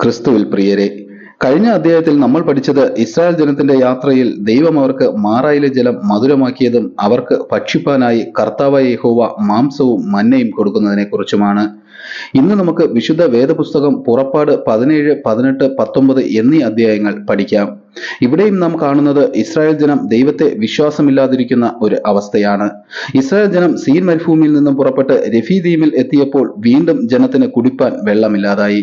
ക്രിസ്തുവിൽ പ്രിയരെ കഴിഞ്ഞ അധ്യായത്തിൽ നമ്മൾ പഠിച്ചത് ഇസ്രായേൽ ജനത്തിന്റെ യാത്രയിൽ ദൈവം അവർക്ക് മാറായിലെ ജലം മധുരമാക്കിയതും അവർക്ക് ഭക്ഷിപ്പാനായി കർത്താവായ യഹോവ മാംസവും മന്നയും കൊടുക്കുന്നതിനെ കുറിച്ചുമാണ് ഇന്ന് നമുക്ക് വിശുദ്ധ വേദപുസ്തകം പുറപ്പാട് പതിനേഴ് പതിനെട്ട് പത്തൊമ്പത് എന്നീ അധ്യായങ്ങൾ പഠിക്കാം. ഇവിടെയും നാം കാണുന്നത് ഇസ്രായേൽ ജനം ദൈവത്തെ വിശ്വാസമില്ലാതിരിക്കുന്ന ഒരു അവസ്ഥയാണ്. ഇസ്രായേൽ ജനം സീൻ മരുഭൂമിയിൽ നിന്നും പുറപ്പെട്ട് രഫീദീമിൽ എത്തിയപ്പോൾ വീണ്ടും ജനത്തിന് കുടിപ്പാൻ വെള്ളമില്ലാതായി.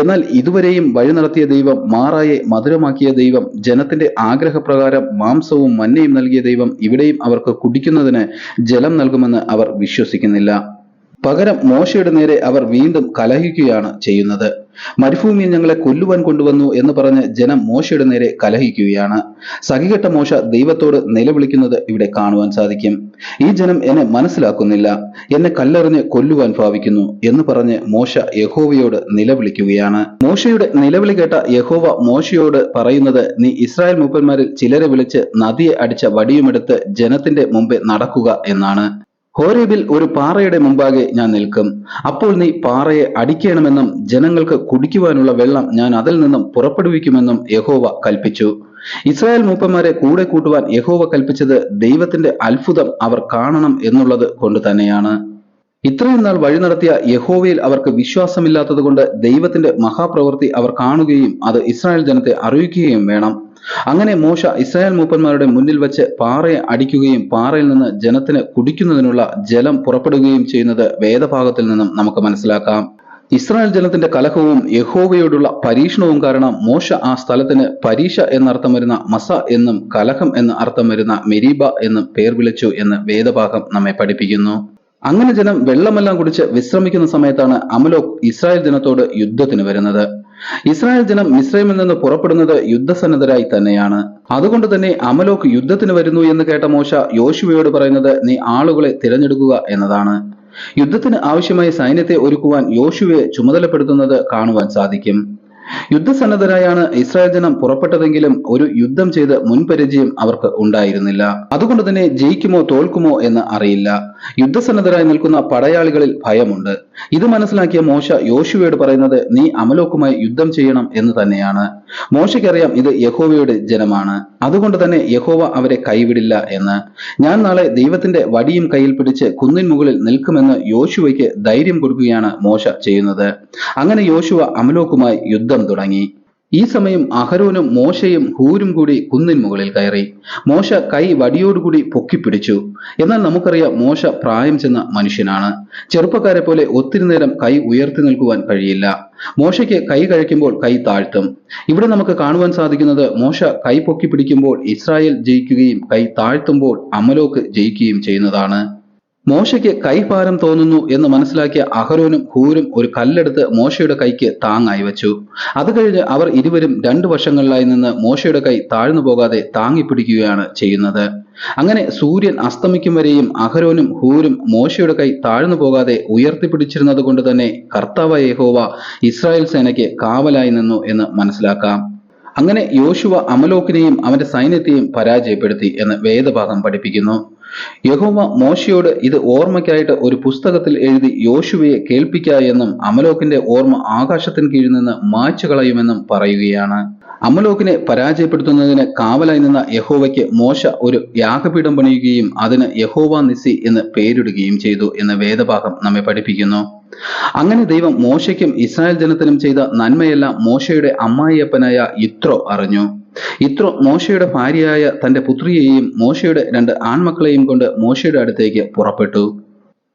എന്നാൽ ഇതുവരെയും വഴി നടത്തിയ ദൈവം മാറായെ മധുരമാക്കിയ ദൈവം ജനത്തിന്റെ ആഗ്രഹപ്രകാരം മാംസവും മന്നയും നൽകിയ ദൈവം ഇവിടെയും അവർക്ക് കുടിക്കുന്നതിന് ജലം നൽകുമെന്ന് അവർ വിശ്വസിക്കുന്നില്ല. പകരം മോശയുടെ നേരെ അവർ വീണ്ടും കലഹിക്കുകയാണ് ചെയ്യുന്നത്. മരുഭൂമിയിൽ ഞങ്ങളെ കൊല്ലുവാൻ കൊണ്ടുവന്നു എന്ന് പറഞ്ഞ് ജനം മോശയുടെ നേരെ കലഹിക്കുകയാണ്. സഹികെട്ട മോശ ദൈവത്തോട് നിലവിളിക്കുന്നത് ഇവിടെ കാണുവാൻ സാധിക്കും. ഈ ജനം എന്നെ മനസ്സിലാക്കുന്നില്ല. എന്നെ കല്ലെറിഞ്ഞ് കൊല്ലുവാൻ ഭാവിക്കുന്നു എന്ന് പറഞ്ഞ് മോശ യഹോവയോട് നിലവിളിക്കുകയാണ്. മോശയുടെ നിലവിളി കേട്ട യഹോവ മോശയോട് പറയുന്നത് നീ ഇസ്രായേൽ മൂപ്പന്മാരിൽ ചിലരെ വിളിച്ച് നദിയെ അടിച്ച വടിയുമെടുത്ത് ജനത്തിന്റെ മുമ്പേ നടക്കുക എന്നാണ്. ഹോരേബിൽ ഒരു പാറയുടെ മുമ്പാകെ ഞാൻ നിൽക്കും. അപ്പോൾ നീ പാറയെ അടിക്കണമെന്നും ജനങ്ങൾക്ക് കുടിക്കുവാനുള്ള വെള്ളം ഞാൻ അതിൽ നിന്നും പുറപ്പെടുവിക്കുമെന്നും യഹോവ കൽപ്പിച്ചു. ഇസ്രായേൽ മൂപ്പന്മാരെ കൂടെ കൂട്ടുവാൻ യഹോവ കൽപ്പിച്ചത് ദൈവത്തിന്റെ അത്ഭുതം അവർ കാണണം എന്നുള്ളത് കൊണ്ട് തന്നെയാണ്. ഇത്രയും നാൾ വഴി നടത്തിയ യഹോവയിൽ അവർക്ക് വിശ്വാസമില്ലാത്തത് കൊണ്ട് ദൈവത്തിന്റെ മഹാപ്രവൃത്തി അവർ കാണുകയും അത് ഇസ്രായേൽ ജനത്തെ അറിയിക്കുകയും വേണം. അങ്ങനെ മോശ ഇസ്രായേൽ മൂപ്പന്മാരുടെ മുന്നിൽ വെച്ച് പാറയെ അടിക്കുകയും പാറയിൽ നിന്ന് ജനത്തിന് കുടിക്കുന്നതിനുള്ള ജലം പുറപ്പെടുകയും ചെയ്യുന്നത് വേദഭാഗത്തിൽ നിന്നും നമുക്ക് മനസ്സിലാക്കാം. ഇസ്രായേൽ ജനത്തിന്റെ കലഹവും യഹോവയോടുള്ള പരീക്ഷണവും കാരണം മോശ ആ സ്ഥലത്തിന് പരീക്ഷ എന്നർത്ഥം വരുന്ന മസ എന്നും കലഹം എന്ന് അർത്ഥം വരുന്ന മെരീബ എന്നും പേർ വിളിച്ചു എന്ന് വേദഭാഗം നമ്മെ പഠിപ്പിക്കുന്നു. അങ്ങനെ ജനം വെള്ളമെല്ലാം കുടിച്ച് വിശ്രമിക്കുന്ന സമയത്താണ് അമലോക് ഇസ്രായേൽ ജനത്തോട് യുദ്ധത്തിന് വരുന്നത്. ഇസ്രായേൽ ജനം മിസ്രൈമിൽ നിന്ന് പുറപ്പെടുന്നത് യുദ്ധസന്നദ്ധരായി തന്നെയാണ്. അതുകൊണ്ട് തന്നെ അമലോക് യുദ്ധത്തിന് വരുന്നു എന്ന് കേട്ട മോശ യോശുവയോട് പറയുന്നത് നീ ആളുകളെ തിരഞ്ഞെടുക്കുക എന്നതാണ്. യുദ്ധത്തിന് ആവശ്യമായ സൈന്യത്തെ ഒരുക്കുവാൻ യോശുവയെ ചുമതലപ്പെടുത്തുന്നത് കാണുവാൻ സാധിക്കും. യുദ്ധസന്നദ്ധരായാണ് ഇസ്രായേൽ ജനം പുറപ്പെട്ടതെങ്കിലും ഒരു യുദ്ധം ചെയ്ത് മുൻപരിചയം അവർക്ക് ഉണ്ടായിരുന്നില്ല. അതുകൊണ്ട് തന്നെ ജയിക്കുമോ തോൽക്കുമോ എന്ന് അറിയില്ല. യുദ്ധസന്നദ്ധരായി നിൽക്കുന്ന പടയാളികളിൽ ഭയമുണ്ട്. ഇത് മനസ്സിലാക്കിയ മോശ യോശുവയോട് പറയുന്നത് നീ അമലോക്കുമായി യുദ്ധം ചെയ്യണം എന്ന് തന്നെയാണ്. മോശയ്ക്കറിയാം ഇത് യഹോവയുടെ ജനമാണ്. അതുകൊണ്ട് തന്നെ യഹോവ അവരെ കൈവിടില്ല എന്ന്. ഞാൻ നാളെ ദൈവത്തിന്റെ വടിയും കയ്യിൽ പിടിച്ച് കുന്നിൻ മുകളിൽ നിൽക്കുമെന്ന് യോശുവയ്ക്ക് ധൈര്യം കൊടുക്കുകയാണ് മോശ ചെയ്യുന്നത്. അങ്ങനെ യോശുവ അമലോക്കുമായി യുദ്ധം തുടങ്ങി. ഈ സമയം അഹരോനും മോശയും ഹൂരും കൂടി കുന്നിൻ മുകളിൽ കയറി. മോശ കൈ വടിയോടുകൂടി പൊക്കിപ്പിടിച്ചു. എന്നാൽ നമുക്കറിയാം മോശ പ്രായം ചെന്ന മനുഷ്യനാണ്. ചെറുപ്പക്കാരെ പോലെ ഒത്തിരി നേരം കൈ ഉയർത്തി നിൽക്കുവാൻ കഴിയില്ല. മോശയ്ക്ക് കൈ കഴിക്കുമ്പോൾ കൈ താഴ്ത്തും. ഇവിടെ നമുക്ക് കാണുവാൻ സാധിക്കുന്നത് മോശ കൈ പൊക്കി പിടിക്കുമ്പോൾ ഇസ്രായേൽ ജയിക്കുകയും കൈ താഴ്ത്തുമ്പോൾ അമലോക്ക് ജയിക്കുകയും ചെയ്യുന്നതാണ്. മോശയ്ക്ക് കൈഭാരം തോന്നുന്നു എന്ന് മനസ്സിലാക്കിയ അഹരോനും ഹൂരും ഒരു കല്ലെടുത്ത് മോശയുടെ കൈക്ക് താങ്ങായി വെച്ചു. അത് കഴിഞ്ഞ് അവർ ഇരുവരും രണ്ടു വർഷങ്ങളിലായി നിന്ന് മോശയുടെ കൈ താഴ്ന്നു പോകാതെ താങ്ങിപ്പിടിക്കുകയാണ് ചെയ്യുന്നത്. അങ്ങനെ സൂര്യൻ അസ്തമിക്കും വരെയും അഹരോനും ഹൂരും മോശയുടെ കൈ താഴ്ന്നു പോകാതെ ഉയർത്തിപ്പിടിച്ചിരുന്നത് കൊണ്ട് തന്നെ കർത്താവ യഹോവ ഇസ്രായേൽ സേനയ്ക്ക് കാവലായി നിന്നു എന്ന് മനസ്സിലാക്കാം. അങ്ങനെ യോശുവ അമലോക്കിനെയും അവന്റെ സൈന്യത്തെയും പരാജയപ്പെടുത്തി എന്ന് വേദഭാഗം പഠിപ്പിക്കുന്നു. യഹോവ മോശയോട് ഇത് ഓർമ്മയ്ക്കായിട്ട് ഒരു പുസ്തകത്തിൽ എഴുതി യോശുവയെ കേൾപ്പിക്ക എന്നും അമലോക്കിന്റെ ഓർമ്മ ആകാശത്തിന് കീഴിൽ നിന്ന് മായ്ച്ചു കളയുമെന്നും പറയുകയാണ്. അമലോക്കിനെ പരാജയപ്പെടുത്തുന്നതിന് കാവലായി നിന്ന യഹോവയ്ക്ക് മോശ ഒരു യാഗപീഠം പണിയുകയും അതിന് യഹോവ നിസി എന്ന് പേരിടുകയും ചെയ്തു എന്ന് വേദഭാഗം നമ്മെ പഠിപ്പിക്കുന്നു. അങ്ങനെ ദൈവം മോശയ്ക്കും ഇസ്രായേൽ ജനത്തിനും ചെയ്ത നന്മയെല്ലാം മോശയുടെ അമ്മായിയപ്പനായ ഇത്രോ അറിഞ്ഞു. ഇത്രോ മോശയുടെ ഭാര്യയായ തന്റെ പുത്രിയെയും മോശയുടെ രണ്ട് ആൺമക്കളെയും കൊണ്ട് മോശയുടെ അടുത്തേക്ക് പുറപ്പെട്ടു.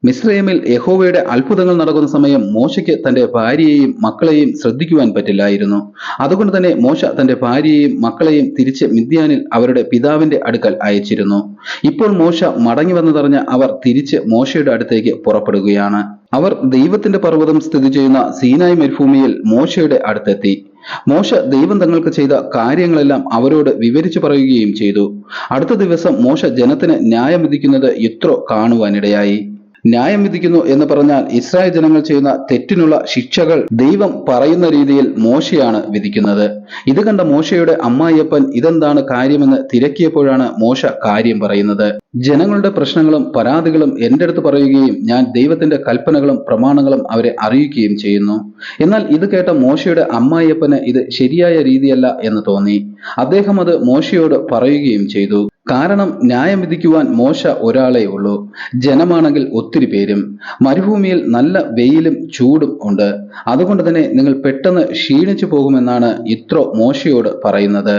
മിസ്രൈമിൽ യഹോവയുടെ അത്ഭുതങ്ങൾ നടക്കുന്ന സമയം മോശയ്ക്ക് തന്റെ ഭാര്യയെയും മക്കളെയും ശ്രദ്ധിക്കുവാൻ പറ്റില്ലായിരുന്നു. അതുകൊണ്ട് തന്നെ മോശ തന്റെ ഭാര്യയെയും മക്കളെയും തിരിച്ച് മിദ്യാനിൽ അവരുടെ പിതാവിന്റെ അടുക്കൽ അയച്ചിരുന്നു. ഇപ്പോൾ മോശ മടങ്ങി വന്നതറിഞ്ഞ അവർ തിരിച്ച് മോശയുടെ അടുത്തേക്ക് പുറപ്പെടുകയാണ്. അവർ ദൈവത്തിന്റെ പർവതം സ്ഥിതി ചെയ്യുന്ന സീനായ് മരുഭൂമിയിൽ മോശയുടെ അടുത്തെത്തി. മോശ ദൈവം തങ്ങൾക്ക് ചെയ്ത കാര്യങ്ങളെല്ലാം അവരോട് വിവരിച്ചു പറയുകയും ചെയ്തു. അടുത്ത ദിവസം മോശ ജനത്തിന് ന്യായം വിധിക്കുന്നത് ഇത്രോ കാണുവാനിടയായി. ന്യായം വിധിക്കുന്നു എന്ന് പറഞ്ഞാൽ ഇസ്രായേൽ ജനങ്ങൾ ചെയ്യുന്ന തെറ്റിനുള്ള ശിക്ഷകൾ ദൈവം പറയുന്ന രീതിയിൽ മോശയാണ് വിധിക്കുന്നത്. ഇത് കണ്ട മോശയുടെ അമ്മായിയപ്പൻ ഇതെന്താണ് കാര്യമെന്ന് തിരക്കിയപ്പോഴാണ് മോശ കാര്യം പറയുന്നത്. ജനങ്ങളുടെ പ്രശ്നങ്ങളും പരാതികളും എന്റെ അടുത്ത് പറയുകയും ഞാൻ ദൈവത്തിന്റെ കൽപ്പനകളും പ്രമാണങ്ങളും അവരെ അറിയിക്കുകയും ചെയ്യുന്നു. എന്നാൽ ഇത് കേട്ട മോശയുടെ അമ്മായിയപ്പന് ഇത് ശരിയായ രീതിയല്ല എന്ന് തോന്നി. അദ്ദേഹം അത് മോശയോട് പറയുകയും ചെയ്തു. കാരണം ന്യായം വിധിക്കുവാൻ മോശ ഒരാളേ ഉള്ളൂ. ജനമാണെങ്കിൽ ഒത്തിരി പേരും. മരുഭൂമിയിൽ നല്ല വെയിലും ചൂടും ഉണ്ട്. അതുകൊണ്ട് തന്നെ നിങ്ങൾ പെട്ടെന്ന് ക്ഷീണിച്ചു പോകുമെന്നാണ് ഇത്രോ മോശയോട് പറയുന്നത്.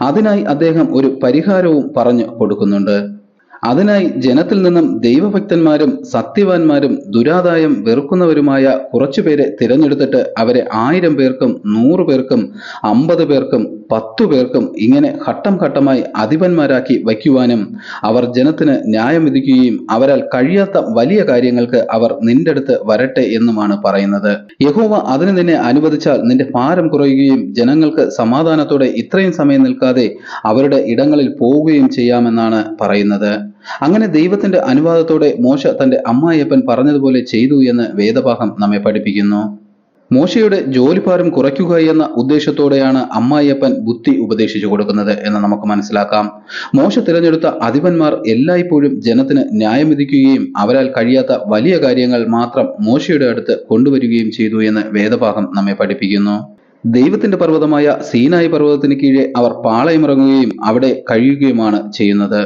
അതിനായി അദ്ദേഹം ഒരു പരിഹാരവും പറഞ്ഞു കൊടുക്കുന്നുണ്ട്. അതിനായി ജനത്തിൽ നിന്നും ദൈവഭക്തന്മാരും സത്യവാന്മാരും ദുരാദായം വെറുക്കുന്നവരുമായ കുറച്ചുപേരെ തിരഞ്ഞെടുത്തിട്ട് അവരെ ആയിരം പേർക്കും നൂറ് പേർക്കും അമ്പത് പേർക്കും പത്തു പേർക്കും ഇങ്ങനെ ഘട്ടം ഘട്ടമായി അധിപന്മാരാക്കി വയ്ക്കുവാനും അവർ ജനത്തിന് ന്യായം വിധിക്കുകയും അവരാൽ കഴിയാത്ത വലിയ കാര്യങ്ങൾക്ക് അവർ നിന്റെ അടുത്ത് വരട്ടെ എന്നുമാണ് പറയുന്നത്. യഹോവ അതിന് നിന്നെ അനുവദിച്ചാൽ നിന്റെ ഭാരം കുറയുകയും ജനങ്ങൾക്ക് സമാധാനത്തോടെ ഇത്രയും സമയം നിൽക്കാതെ അവരുടെ ഇടങ്ങളിൽ പോവുകയും ചെയ്യാമെന്നാണ് പറയുന്നത്. അങ്ങനെ ദൈവത്തിന്റെ അനുവാദത്തോടെ മോശ തന്റെ അമ്മായിയപ്പൻ പറഞ്ഞതുപോലെ ചെയ്തു എന്ന് വേദഭാഗം നമ്മെ പഠിപ്പിക്കുന്നു. മോശയുടെ ജോലിഭാരം കുറയ്ക്കുക എന്ന ഉദ്ദേശത്തോടെയാണ് അമ്മായിയപ്പൻ ബുദ്ധി ഉപദേശിച്ചു കൊടുക്കുന്നത് എന്ന് നമുക്ക് മനസ്സിലാക്കാം. മോശ തിരഞ്ഞെടുത്ത അധിപന്മാർ എല്ലായ്പ്പോഴും ജനത്തിന് ന്യായം വിധിക്കുകയും അവരാൽ കഴിയാത്ത വലിയ കാര്യങ്ങൾ മാത്രം മോശയുടെ അടുത്ത് കൊണ്ടുവരികയും ചെയ്തു എന്ന് വേദഭാഗം നമ്മെ പഠിപ്പിക്കുന്നു. ദൈവത്തിന്റെ പർവതമായ സീനായി പർവതത്തിന് കീഴെ അവർ പാളയമിറങ്ങുകയും അവിടെ കഴിയുകയുമാണ് ചെയ്യുന്നത്.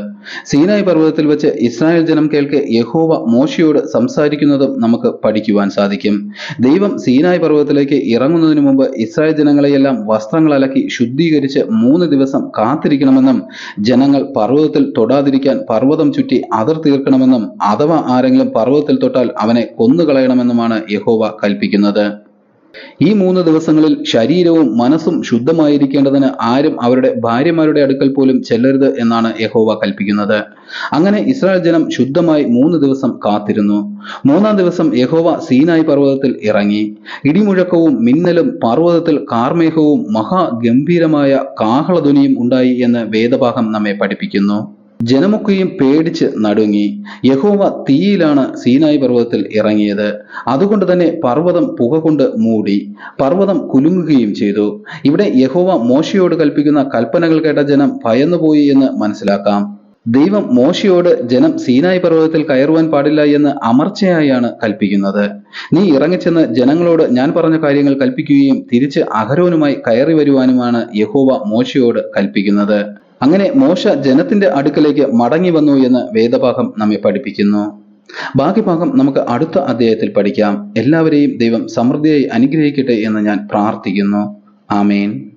സീനായി പർവതത്തിൽ വെച്ച് ഇസ്രായേൽ ജനം കേൾക്കെ യഹോവ മോശയോട് സംസാരിക്കുന്നതും നമുക്ക് പഠിക്കുവാൻ സാധിക്കും. ദൈവം സീനായി പർവതത്തിലേക്ക് ഇറങ്ങുന്നതിന് മുമ്പ് ഇസ്രായേൽ ജനങ്ങളെയെല്ലാം വസ്ത്രങ്ങൾ അലക്കി ശുദ്ധീകരിച്ച് മൂന്ന് ദിവസം കാത്തിരിക്കണമെന്നും ജനങ്ങൾ പർവതത്തിൽ തൊടാതിരിക്കാൻ പർവതം ചുറ്റി അതിർ തീർക്കണമെന്നും അഥവാ ആരെങ്കിലും പർവതത്തിൽ തൊട്ടാൽ അവനെ കൊന്നുകളയണമെന്നുമാണ് യഹോവ കൽപ്പിക്കുന്നത്. ഈ മൂന്ന് ദിവസങ്ങളിൽ ശരീരവും മനസ്സും ശുദ്ധമായിരിക്കേണ്ടതിന് ആരും അവരുടെ ഭാര്യമാരുടെ അടുക്കൽ പോലും ചെല്ലരുത് എന്നാണ് യഹോവ കൽപ്പിക്കുന്നത്. അങ്ങനെ ഇസ്രായേൽ ജനം ശുദ്ധമായി മൂന്ന് ദിവസം കാത്തിരുന്നു. മൂന്നാം ദിവസം യഹോവ സീനായി പർവതത്തിൽ ഇറങ്ങി. ഇടിമുഴക്കവും മിന്നലും പർവതത്തിൽ കാർമേഘവും മഹാഗംഭീരമായ കാഹളധ്വനിയും ഉണ്ടായി എന്ന് വേദഭാഗം നമ്മെ പഠിപ്പിക്കുന്നു. ജനമൊക്കെയും പേടിച്ച് നടുങ്ങി. യഹോവ തീയിലാണ് സീനായി പർവതത്തിൽ ഇറങ്ങിയത്. അതുകൊണ്ട് തന്നെ പർവതം പുക കൊണ്ട് മൂടി. പർവതം കുലുങ്ങുകയും ചെയ്തു. ഇവിടെ യഹോവ മോശയോട് കൽപ്പിക്കുന്ന കൽപ്പനകൾ കേട്ട ജനം ഭയന്നുപോയി എന്ന് മനസ്സിലാക്കാം. ദൈവം മോശയോട് ജനം സീനായി പർവതത്തിൽ കയറുവാൻ പാടില്ല എന്ന് അമർച്ചയായാണ് കൽപ്പിക്കുന്നത്. നീ ഇറങ്ങിച്ചെന്ന് ജനങ്ങളോട് ഞാൻ പറഞ്ഞ കാര്യങ്ങൾ കൽപ്പിക്കുകയും തിരിച്ച് അഹരോനുമായി കയറി വരുവാനുമാണ് യഹോവ മോശയോട് കൽപ്പിക്കുന്നത്. അങ്ങനെ മോശ ജനത്തിന്റെ അടുക്കലേക്ക് മടങ്ങി വന്നു എന്ന് വേദഭാഗം നമ്മെ പഠിപ്പിക്കുന്നു. ബാക്കി ഭാഗം നമുക്ക് അടുത്ത അധ്യായത്തിൽ പഠിക്കാം. എല്ലാവരെയും ദൈവം സമൃദ്ധിയായി അനുഗ്രഹിക്കട്ടെ എന്ന് ഞാൻ പ്രാർത്ഥിക്കുന്നു. ആമേൻ.